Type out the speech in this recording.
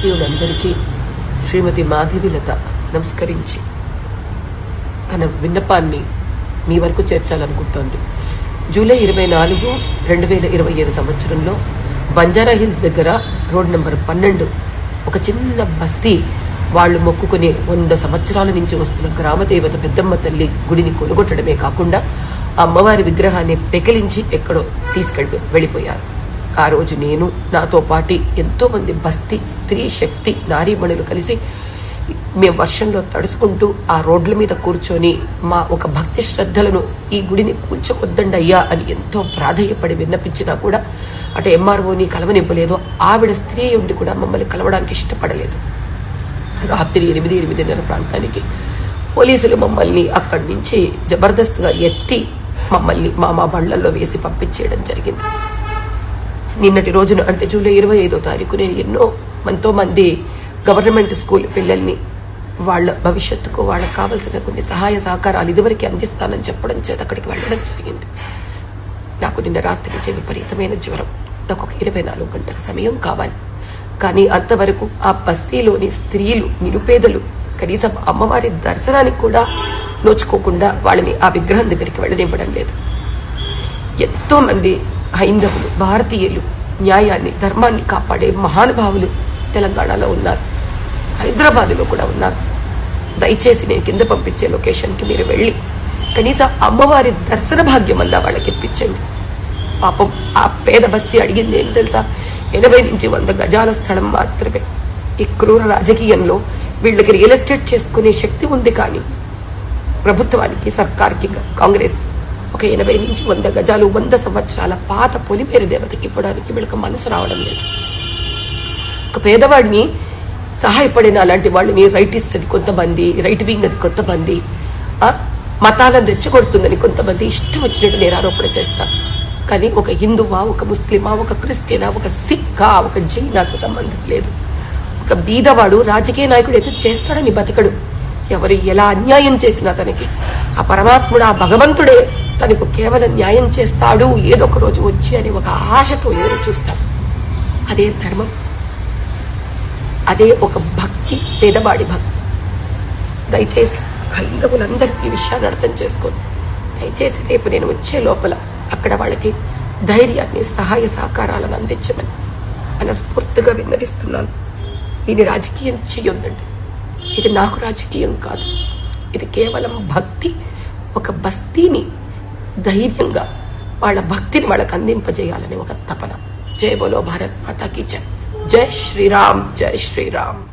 భారతీయులందరికీ శ్రీమతి మాధవిలత నమస్కరించి తన విన్నపాన్ని మీ వరకు చేర్చాలనుకుంటోంది. జూలై ఇరవై నాలుగు రెండు వేల ఇరవై ఐదు సంవత్సరంలో బంజారా హిల్స్ దగ్గర రోడ్ నెంబర్ పన్నెండు ఒక చిన్న బస్తీ వాళ్ళు మొక్కుకునే వంద సంవత్సరాల నుంచి వస్తున్న గ్రామదేవత పెద్దమ్మ తల్లి గుడిని కొనుగొట్టడమే కాకుండా ఆ అమ్మవారి విగ్రహాన్ని పెకిలించి ఎక్కడో తీసుకెళ్ళి వెళ్ళిపోయారు. ఆ రోజు నేను నాతో పాటి ఎంతో మంది బస్తీ స్త్రీ శక్తి నారీమణులు కలిసి మేము వర్షంలో తడుచుకుంటూ ఆ రోడ్ల మీద కూర్చొని మా ఒక భక్తి శ్రద్ధలను ఈ గుడిని కూల్చకొద్దండి అయ్యా అని ఎంతో ప్రాధేయపడి విన్నపించినా కూడా అటు ఎంఆర్ఓని కలవనివ్వలేదు. ఆవిడ స్త్రీ ఉండి కూడా మమ్మల్ని కలవడానికి ఇష్టపడలేదు. రాత్రి ఎనిమిది ఎనిమిదిన్నర ప్రాంతానికి పోలీసులు మమ్మల్ని అక్కడి నుంచి జబర్దస్త్గా ఎత్తి మమ్మల్ని మా మా బళ్ళల్లో వేసి పంపించేయడం జరిగింది. నిన్నటి రోజున అంటే జూలై ఇరవై ఐదో తారీఖు నేను ఎన్నో ఎంతో మంది గవర్నమెంట్ స్కూల్ పిల్లల్ని వాళ్ళ భవిష్యత్తుకు వాళ్ళకి కావాల్సిన కొన్ని సహాయ సహకారాలు ఇదివరకు అందిస్తానని చెప్పడం చేత అక్కడికి వెళ్ళడం జరిగింది. నాకు నిన్న రాత్రి నుంచి విపరీతమైన జ్వరం. నాకు ఒక ఇరవై నాలుగు గంటల సమయం కావాలి. కానీ అంతవరకు ఆ బస్తీలోని స్త్రీలు నిరుపేదలు కనీసం అమ్మవారి దర్శనానికి కూడా నోచుకోకుండా వాళ్ళని ఆ విగ్రహం దగ్గరికి వెళ్ళనివ్వడం లేదు. ఎంతో మంది హైందవులు భారతీయులు న్యాయాన్ని ధర్మాన్ని కాపాడే మహానుభావులు తెలంగాణలో ఉన్నారు. హైదరాబాదులో కూడా ఉన్నారు. దయచేసి నేను కింద పంపించే లొకేషన్కి మీరు వెళ్ళి కనీసం అమ్మవారి దర్శన భాగ్యం అన్నా వాళ్ళకి ఇప్పించండి. పాపం ఆ పేద బస్తీ అడిగింది ఏం తెలుసా? ఎనభై నుంచి వంద గజాల స్థలం మాత్రమే. ఈ క్రూర రాజకీయంలో వీళ్ళకి రియల్ ఎస్టేట్ చేసుకునే శక్తి ఉంది కానీ ప్రభుత్వానికి సర్కార్కి కాంగ్రెస్ ఒక ఎనభై నుంచి వంద గజాలు వంద సంవత్సరాల పాత పొలిమేరు దేవతకి ఇవ్వడానికి వీళ్ళకి మనసు రావడం లేదు. ఒక పేదవాడిని సహాయపడిన అలాంటి వాళ్ళని రైటిస్ట్ అని కొంతమంది రైట్ వింగ్ అని కొంతమంది మతాలను రెచ్చగొడుతుందని కొంతమంది ఇష్టం వచ్చినట్టు నేను ఆరోపణ చేస్తాను కానీ ఒక హిందువా ఒక ముస్లిమా ఒక క్రిస్టియనా ఒక సిక్కా ఒక జైనాకు సంబంధం లేదు. ఒక బీదవాడు రాజకీయ నాయకుడు అయితే చేస్తాడని బతకడు. ఎవరు ఎలా అన్యాయం చేసినా తనకి ఆ పరమాత్ముడు ఆ భగవంతుడే తనకు కేవలం న్యాయం చేస్తాడు ఏదో ఒక రోజు వచ్చి అని ఒక ఆశతో ఎదురు చూస్తాడు. అదే ధర్మం. అదే ఒక భక్తి పేదవాడి భక్తి. దయచేసి హైందవులందరూ ఈ విషయాన్ని అర్థం చేసుకోండి. దయచేసి రేపు నేను వచ్చే లోపల అక్కడ వాళ్ళకి ధైర్యాన్ని సహాయ సహకారాలను అందించమని మనస్ఫూర్తిగా విన్నవిస్తున్నాను. దీని రాజకీయం చేయొద్దండి. ఇది నాకు రాజకీయం కాదు. ఇది కేవలం భక్తి ఒక బస్తీని ధైర్యంగా వాళ్ళ భక్తిని వాళ్ళకి అందింపజేయాలని ఒక తపన. జయ బోలో భారత్ మాతాకి జయ జై శ్రీరామ్ జై శ్రీరామ్.